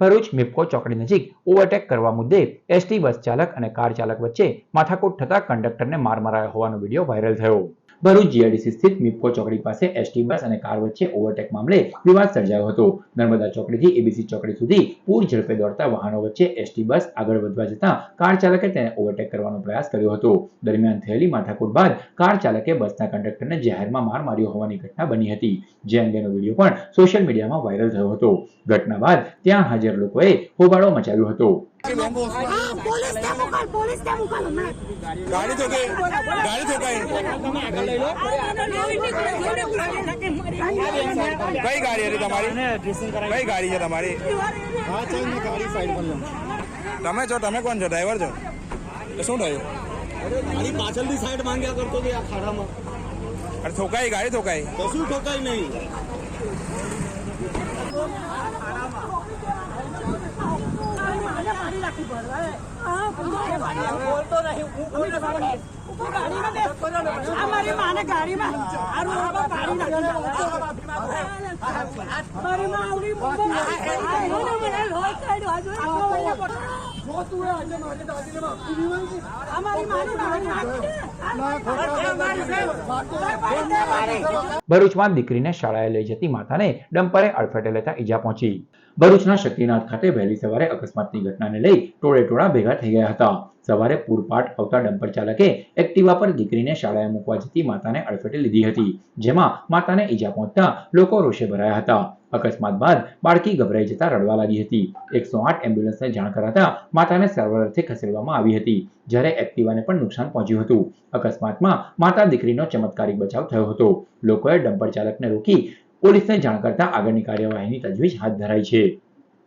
ભરૂચ મિપકો ચોકડી નજીક ઓવરટેક કરવા મુદ્દે એસટી બસ ચાલક અને કાર ચાલક વચ્ચે માથાકૂટ થતા કંડક્ટરને માર મરાયો હોવાનો વીડિયો વાયરલ થયો. ભરૂચ જીઆઈડીસી સ્થિત મિપકો ચોકડી પાસે એસટી બસ અને કાર વચ્ચે ઓવરટેક મામલે વિવાદ સર્જાયો હતો. નર્મદા ચોકડીથી એબીસી ચોકડી સુધી પૂર ઝડપે દોડતા વાહનો વચ્ચે એસટી બસ આગળ વધવા જતાં કાર ચાલકે તેને ઓવરટેક કરવાનો પ્રયાસ કર્યો હતો. દરમિયાન થયેલી માથાકૂટ બાદ કાર ચાલકે બસના કંડક્ટરને જાહેરમાં માર માર્યો હોવાની ઘટના બની હતી. જે અંગેનો વીડિયો પણ સોશિયલ મીડિયામાં વાયરલ થયો હતો. ઘટના બાદ ત્યાં હાજર લોકોએ હોબાળો મચાવ્યો હતો. હા પોલીસ ને મોકલ પોલીસ ને મોકલ હમણાં. ગાડી તો કે ગાડી તો કઈ? કઈ ગાડી હતી તમારી? કઈ ગાડી છે તમારી? તમે છો તમે કોણ છો? ડ્રાઈવર છો? શું થયું? ગાડી પાછળની સાઈડ માંગ્યા કરતો હતો આ ખાડામાં. અરે ઠોકાઈ ગાડી ઠોકાઈ. કશું ઠોકાય નહીં. મારી ભરૂચમાં દીકરીને શાળાએ લઈ જતી માતાને ડમ્પરે અડફેટે લેતા ઈજા પહોંચી. ભરૂચના શક્તિનાથ ખાતે વહેલી સવારે અકસ્માતની ઘટનાને લઈ ટોળે ભેગા થઈ ગયા હતા. સવારે પૂરપાટ આવતા ડમ્પર ચાલકે એક્ટિવા પર દીકરીને શાળાએ મૂકવા જતી માતાને અડફેટે લીધી હતી, જેમાં માતાને ઈજા પહોંચતા લોકો રોષે ભરાયા હતા. અકસ્માત બાદ બાળકી ગભરાઈ જતા રડવા લાગી હતી. એકસો આઠ એમ્બ્યુલન્સને જાણ કરાતા માતાને સારવાર અર્થે ખસેડવામાં આવી હતી, જ્યારે એક્ટિવાને પણ નુકસાન પહોંચ્યું હતું. અકસ્માતમાં માતા દીકરીનો ચમત્કારિક બચાવ થયો હતો. લોકોએ ડમ્પર ચાલકને રોકી પોલીસને જાણ કરતા આગળની કાર્યવાહીની તજવીજ હાથ ધરાઈ છે.